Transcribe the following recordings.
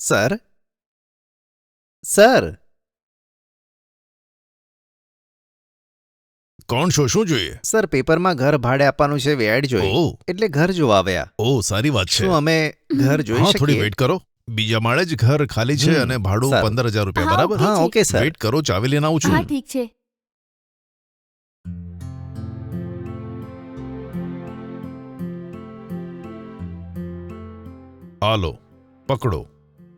Sir sir કોણ છો? શું જોઈએ? સર પેપરમાં ઘર ભાડે આપવાનું છે વેડ જોઈએ એટલે ઘર જોવા આવ્યા. ઓ સારી વાત છે. શું અમે ઘર જોઈ હા થોડી શકીએ? વેઇટ કરો. બીજા માળે જ ઘર ખાલી છે હમ, અને ભાડું સારું. પંદર હજાર રૂપિયા. હા, બરાબર? હા ઓકે સર વેઇટ કરો ચાવી લઈને આવું હા છું ઠીક છે. હાલો પકડો.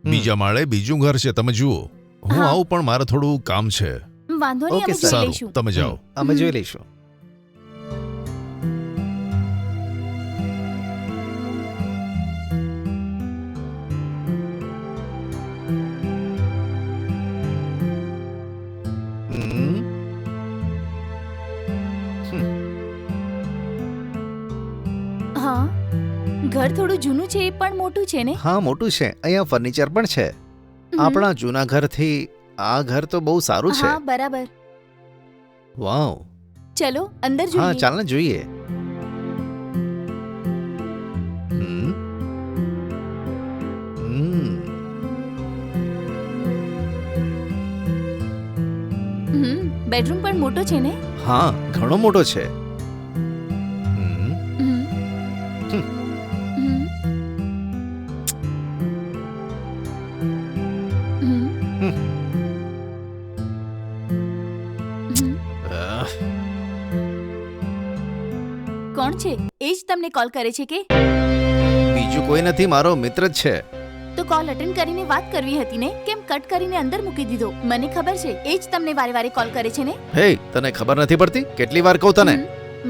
બીજા માળે બીજું ઘર છે તમે જુઓ. હું આવું પણ મારે થોડું કામ છે. વાંધો નહીં ઓકે, અમે જોઈ સારું. લઈશું. તમે જાઓ. અમે જોઈ લઈશું. હમ, હા. ઘર થોડું જૂનું છે પણ મોટું છે ને? હા મોટું છે. અહીંયા ફર્નિચર પણ છે. આપણા જૂના ઘરથી આ ઘર તો બહુ સારું છે. હા બરાબર. વાવ. ચલો અંદર જોઈએ. હા ચાલને જોઈએ. બેડરૂમ પણ મોટો છે ને? હા ઘણો મોટો છે. તમને કોલ કરે છે કે? બીજું કોઈ નથી મારો મિત્ર જ છે. તો કોલ અટેન્ડ કરીને વાત કરવી હતી ને? કેમ કટ કરીને અંદર મૂકી દીધો? મને ખબર છે એ જ તમને વારે વારે કોલ કરે છે ને? હે તને ખબર નથી પડતી? કેટલી વાર કહું તને.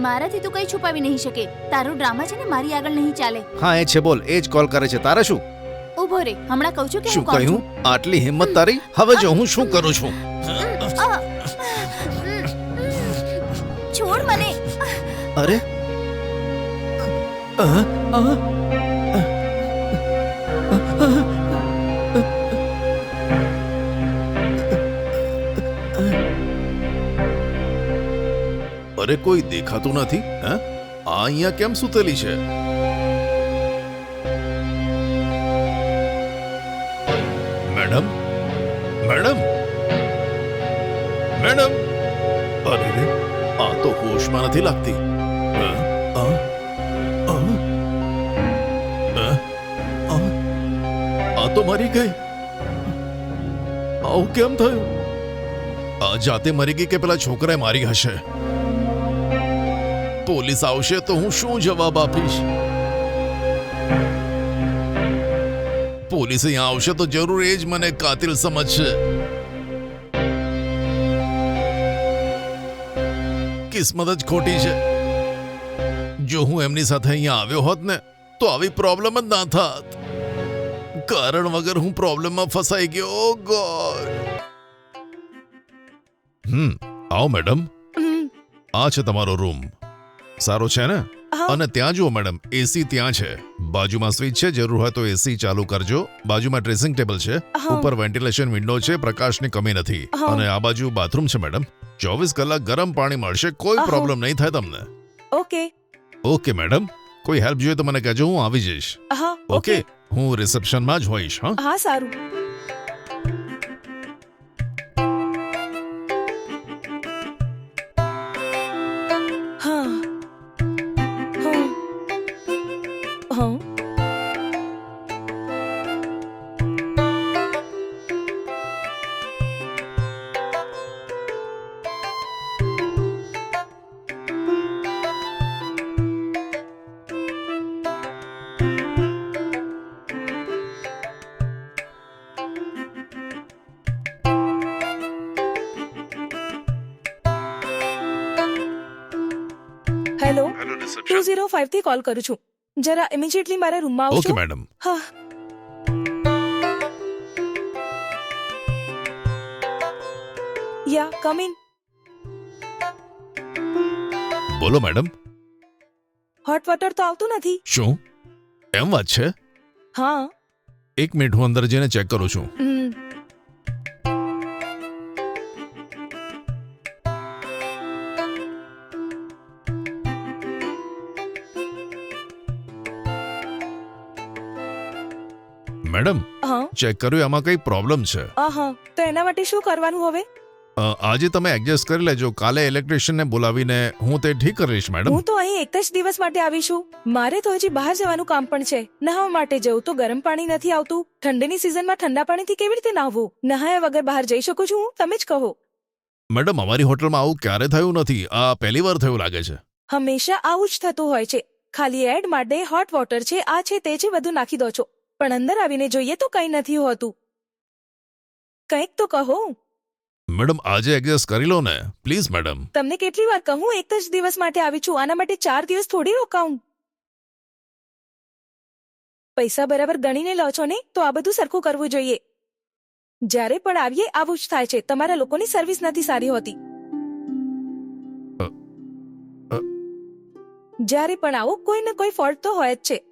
મારાથી તો કઈ છુપાવી નહીં શકે. તારો ડ્રામા છે ને મારી આગળ નહીં ચાલે. હા એ છે બોલ એ જ કોલ કરે છે. તારે શું? ઊભો રે હમણાં કહું છું કે શું કહ્યું? આટલી હિંમત તારી? હવે જો હું શું કરું છું? છોડ મને. અરે અરે કોઈ દેખાતું નથી હા? આ અહીંયા કેમ સૂતેલી છે? આ તો મરી ગઈ આવું કેમ થયું આ જાતે મરી ગઈ કે પેલા છોકરાએ મારી હશે પોલીસ આવશે તો હું શું જવાબ આપીશ પોલીસ અહીંયા આવશે તો જરૂર એ જ મને કાતિલ સમજશે કિસ્મત જ ખોટી છે જો હું એમની સાથે અહીંયા આવ્યો હોત ને તો આવી પ્રોબ્લેમ જ ના થાત. કારણ વગર હું પ્રોબ્લેમમાં ફસાઈ ગયો ગોડ હમ આવો મેડમ આ છે તમારો રૂમ સારો છે ને? અને ત્યાં જુઓ મેડમ એસી ત્યાં છે. બાજુમાં સ્વિચ છે જરૂર હોય તો એસી ચાલુ કરજો. બાજુમાં ડ્રેસિંગ ટેબલ છે. ઉપર વેન્ટિલેશન વિન્ડો છે પ્રકાશની કમી નથી. અને આ બાજુ બાથરૂમ છે મેડમ ચોવીસ કલાક ગરમ પાણી મળશે કોઈ પ્રોબ્લેમ નહીં થાય તમને. ઓકે ઓકે મેડમ કોઈ હેલ્પ જોઈએ તો મને કહેજો હું આવી જઈશ. હા ઓકે હું રિસેપ્શનમાં જ હોઈશ હા? હા સારું. 005 થી કોલ કરું છું જરા ઇમિડિયેટલી મારા રૂમમાં આવો ઓકે મેડમ હા યા કમ ઇન બોલો મેડમ હોટ વોટર તો આવતું નથી શું એમ વાત છે હા એક મિનિટ હું અંદર જઈને ચેક કરું છું મેડમ હા. ચેક કર્યું એમાં કઈ પ્રોબ્લેમ છે? આ હા. તો એના માટે શું કરવાનું હવે? અ, આજે તમે એડજસ્ટ કરી લેજો. કાલે ઇલેક્ટ્રિશિયનને બોલાવીને હું તે ઠીક કરીશ મેડમ. હું તો અહીં એક જ દિવસ માટે આવી છું. મારે તો હજી બહાર જવાનું કામ પણ છે. નહાવા માટે જવું તો ગરમ પાણી નથી આવતું. ઠંડીની સિઝનમાં ઠંડા પાણીથી કેવી રીતે નાહવું? નહાયા વગર બહાર જઈ શકું છું હું? તમે જ કહો. મેડમ અમારી હોટલમાં આવું ક્યારે થયું નથી? આ પહેલી વાર થયું લાગે છે. હંમેશા આવું જ થતું હોય છે. ખાલી એડ માટે હોટ વોટર છે આ છે તે છે બધું નાખી દો છો. પણ અંદર આવીને જોઈએ તો કંઈ નથી હોતું. કંઈક તો કહો. મેડમ આજે એડજસ્ટ કરી લો ને. Please madam. તમને કેટલી વાર કહું એક જ દિવસ માટે આવી છું. આના માટે ચાર દિવસ થોડી રોકાઉં. પૈસા બરાબર ગણીને લો છો ને તો આ બધું સરખું કરવું જોઈએ. જ્યારે પણ આવીએ આવું જ થાય છે. તમારા લોકોની સર્વિસ નથી સારી હોતી. જ્યારે પણ આવો કોઈ ને કોઈ ફોલ્ટ તો હોય જ છે.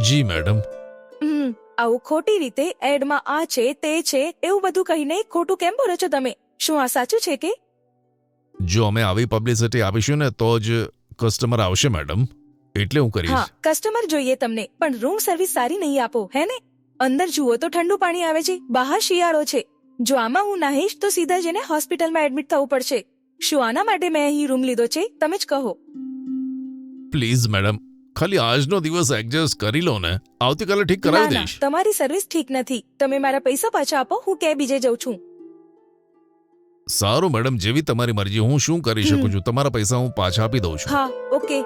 જી મેડમ. આવું ખોટી રીતે એડમાં આ છે તે છે એવું બધું કહીને ખોટું કેમ બોલો છો તમે? શું આ સાચું છે કે? જો અમે આવી પબ્લિસિટી આપીશું ને તો જ કસ્ટમર આવશે મેડમ. એટલે હું હા કસ્ટમર જોઈએ તમને પણ રૂમ સર્વિસ સારી નહીં આપો હે ને? અંદર જુઓ તો ઠંડુ પાણી આવે છે બહાર શિયાળો છે. જો આમાં હું નાહીશ તો સીધા જઈને હોસ્પિટલમાં એડમિટ થવું પડશે. શું આના માટે મેં અહીં રૂમ લીધો છે તમે જ કહો. પ્લીઝ મેડમ ખાલી આજનો દિવસ એડજસ્ટ કરી લો ને. આવતીકાલે ઠીક ના કરાવી ના દઈશ. તમારી સર્વિસ ઠીક નથી. તમે મારા પૈસા પાછા આપો હું કે બીજે જઉં છું. સારું મેડમ જેવી તમારી મરજી. હું શું કરી શકું છું? તમારા પૈસા હું પાછા આપી દઉં છું. હા ઓકે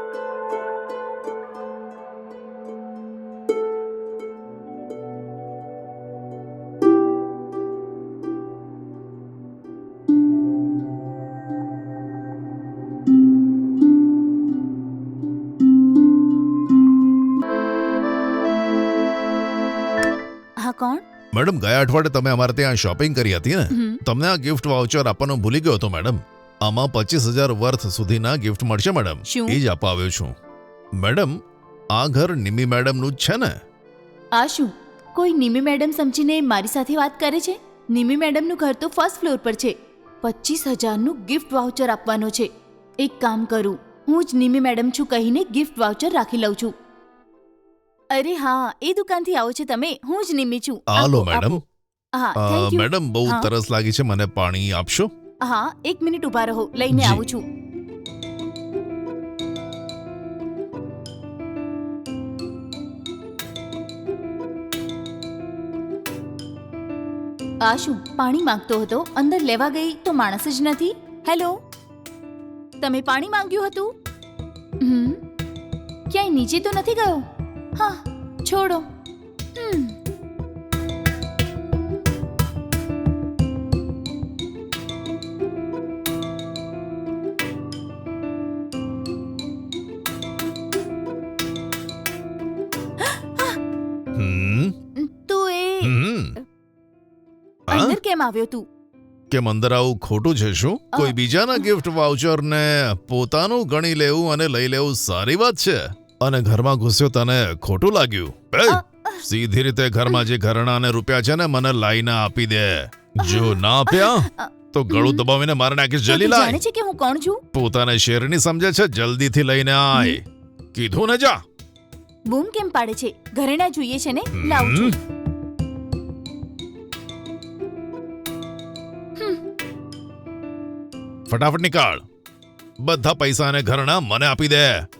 મેડમ ગયા અઠવાડિયે તમે અમારે ત્યાં શોપિંગ કરી હતી ને? તમને આ ગિફ્ટ વાઉચર આપવાનું ભૂલી ગયો હતો મેડમ. આમાં પચીસ હજાર વર્થ સુધીના ગિફ્ટ મળશે મેડમ? એ જ આપવા આવ્યો છું. મેડમ આ ઘર નિમી મેડમનું જ છે ને? આ શું? કોઈ નિમી મેડમ સમજીને મારી સાથે વાત કરે છે? નિમી મેડમનું ઘર તો ફર્સ્ટ ફ્લોર પર છે. પચીસ હજારનું ગિફ્ટ વાઉચર આપવાનો છે. એક કામ કરું. હું જ નિમી મેડમ છું કહીને ગિફ્ટ વાઉચર રાખી લઉં છું. અરે હા એ દુકાનથી આવો છો તમે. હું જ નિમી છું. Hello madam. હા થેન્ક યુ મેડમ બહુ હા. તરસ લાગી છે મને પાણી આપશો? હા એક મિનિટ ઊભા રહો લઈને જી. આવું છું. આ શું પાણી માંગતો હતો? અંદર લેવા ગઈ તો માણસ જ નથી? હેલો? તમે પાણી માંગ્યું હતું? હમ ક્યાંય નીચે તો નથી ગયો? હા છોડો? અંદર કેમ આવ્યો તું? કેમ અંદર આવું ખોટું છે શું? કોઈ બીજાના ગિફ્ટ વાઉચર ને પોતાનું ગણી લેવું અને લઈ લેવું સારી વાત છે. અને ઘરમાં ઘૂસ્યો તને ખોટું લાગ્યું? એ, અ, સીધી રીતે ઘરમાં જે ઘરણા અને રૂપિયા છે ને મને લાઈને આપી દે. જો ના આપ્યા તો ગળું હમ. દબાવીને મારે નાખીશ તો જલ્દી તું લાય જાણે છે કે હું કોણ છું? પોતાને શેરની સમજે છે જલ્દીથી લઈને આય. કીધું ને જા. બૂમ કેમ પાડે છે? ઘરેણા જોઈએ છે ને? લાવું છું. ફટાફટ નીકાળ. બધા પૈસા અને ઘરણા મને આપી દે.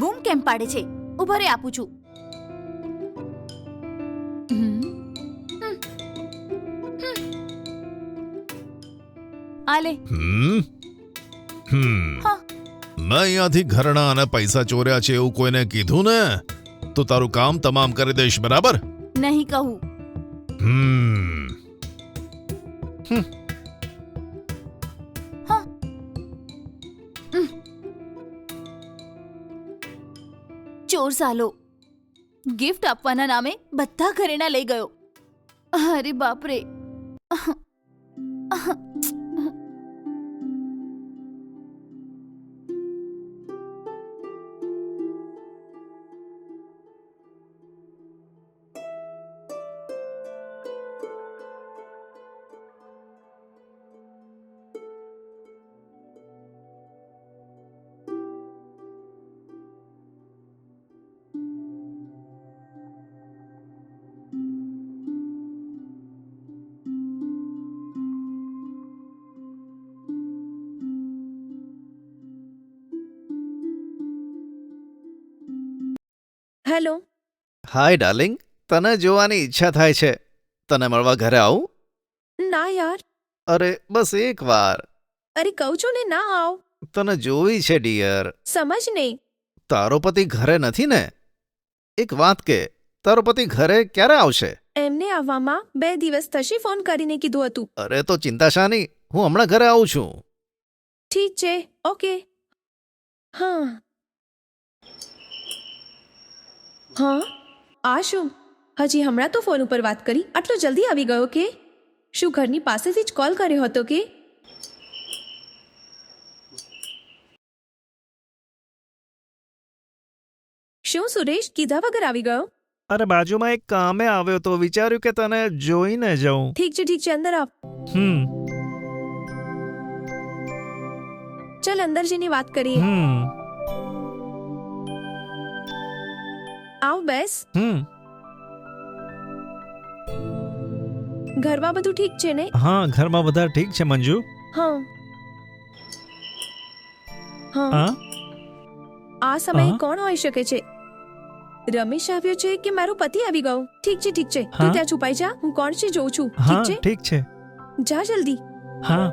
બૂમ કેમ પાડે છે? ઊભો રે આપું છું. આલે હમ. હમ. હમ. હમ. હા. મેં અહીંયાથી ઘરણા અને પૈસા ચોર્યા છે એવું કોઈને કીધું ને? તો તારું કામ તમામ કરી દઈશ બરાબર? નહીં કહું. હમ. ચોર સાલો. ગિફ્ટ આપવાના નામે બધા ઘરેણા લઈ ગયો. અરે બાપરે. હેલો. હાય ડાર્લિંગ તને જોવાની ઈચ્છા થાય છે. તને મળવા ઘરે આવું? ના યાર. અરે બસ એક વાર. અરે કહું છું ને ના આવ. તને જોવી છે ડિયર સમજ નહીં. તારો પતિ ઘરે નથી ને? એક વાત કે તારો પતિ ઘરે ક્યારે આવશે? એમને આવવામાં બે દિવસ થશે ફોન કરીને કીધું હતું. અરે તો ચિંતા શાની હું હમણાં ઘરે આવું છું. ઠીક છે ઓકે. હા. હા આ શું હજી હમણાં તો ફોન ઉપર વાત કરી આટલો જલ્દી આવી ગયો કે શું ઘરની પાસેથી જ કોલ કર્યો હતો કે શું સુરેશ કીધા વગર આવી ગયો અરે બાજુમાં એક કામે આવ્યો તો વિચાર્યું કે તને જોઈને જઉં ઠીક છે ઠીક છે અંદર આવ હમ ચલ અંદર જઈને વાત કરીએ હમ આવ બેસ. હમ. ઘરમાં બધું ઠીક છે ને? હા ઘરમાં બધા ઠીક છે મંજુ? હા. હા. આ સમયે કોણ હોઈ શકે છે? રમેશ આવ્યો છે કે મારો પતિ આવી ગયો? ઠીક છે ઠીક છે. તું ત્યાં છુપાઈ જા. હું કોણ છે જોઉં છું. ઠીક છે? ઠીક છે. જા જલ્દી. હા.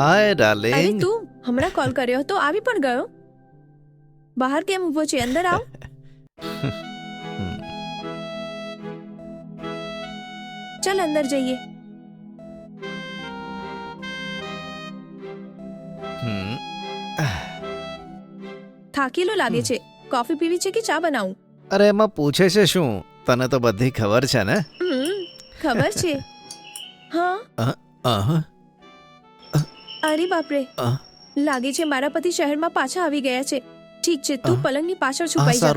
હાય અરે ડાર્લિંગ તું હમણાં કોલ કર્યો તો આવી પણ ગયો બહાર કેમ ઊભો છે અંદર આવ ચાલ અંદર જઈએ હમ થાકેલો લાગે છે કોફી પીવી છે કે ચા બનાવું અરે એમાં પૂછે છે શું તને તો બધી ખબર છે ને હમ, ખબર છે હા આહ, અરે બાપરે લાગે છે મારા પતિ શહેરમાં પાછા આવી ગયા છે ઠીક છે તું પલંગની પાછળ છુપાઈ જા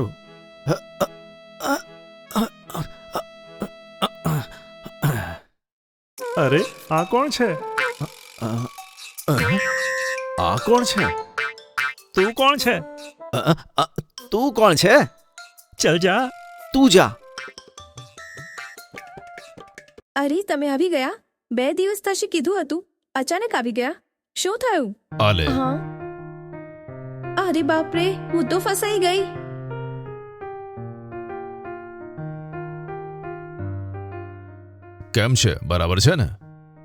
અરે આ કોણ છે આ કોણ છે તું કોણ છે તું કોણ છે ચલ જા તું જા અરે તમે આવી ગયા બે દિવસ થશે કીધું હતું અચાનક આવી ગયા શું થયું? આલે. હા. અરે બાપરે હું તો ફસાઈ ગઈ. કેમ છે? બરાબર છે ને?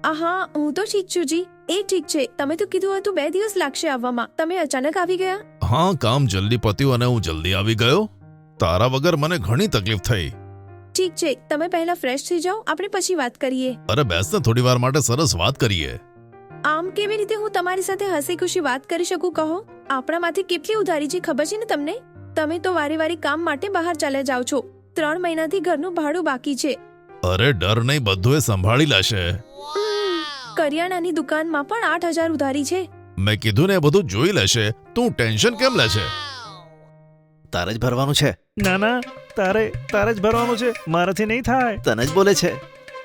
આહા હું તો ઠીક છું જી. એ ઠીક છે. તમે તો કીધું હતું બે દિવસ લાગશે આવવામાં. તમે અચાનક આવી ગયા? હા કામ જલ્દી પત્યું અને હું જલ્દી આવી ગયો. તારા વગર મને ઘણી તકલીફ થઈ. ઠીક છે. તમે પહેલા ફ્રેશ થઈ જાઓ. આપણે પછી વાત કરીએ. અરે બેસ ને થોડી વાર માટે સરસ વાત કરીએ. આમ કેવી રીતે હું તમારી સાથે હસી ખુશી વાત કરી શકું કહો? આપણામાંથી કેટલી ઉધારી છે ખબર છે ને તમને? તમે તો વારે વારે કામ માટે બહાર ચાલ્યા જાઓ છો. ત્રણ મહિનાથી ઘરનું ભાડું બાકી છે. અરે ડર નહીં બધું એ સંભાળી લેશે. કરિયાણાની દુકાનમાં પણ આઠ હજાર ઉધારી છે. મેં કીધું ને એ બધું જોઈ લેશે. તું ટેન્શન કેમ લે છે તારે જ ભરવાનું છે. ના ના તારે તારે જ ભરવાનું છે. મારાથી નહીં થાય. તને જ બોલે છે.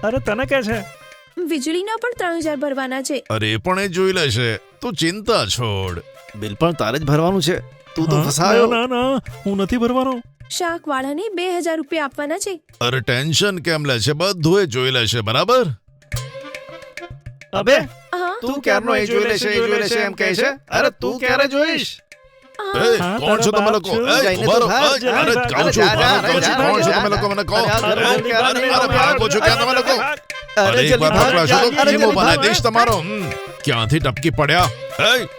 અરે તને કે છે. વીજળીના પણ ત્રણ હજાર ભરવાના છે. અરે પણ એ જોઈ લેશે. તું ચિંતા છોડ. બિલ પણ તારે જ ભરવાનું છે. તું તો ફસાયો. ના ના હું નથી ભરવાનો. શાકવાળાને બે હજાર રૂપિયા આપવાના છે. અરે ટેન્શન કેમ લે છે બધું એ જોઈ લેશે બરાબર? અબે તું ક્યારનો એ જોઈ લેશે એ જોઈ લેશે એમ કહે છે? અરે તું ક્યારે જોઈશ? કોણ છો તમે લોકો અરે. કહું છું, કોણ છો તમે લોકો મને કહો અરે, ભાગો છો ક્યાં તમે લોકો અરે અરે એક વાર પકડાશો તો અરે ખીમો જલ્દી બનાવી ભાગ. દઈશ તમારો ક્યાંથી ટપકી પડ્યા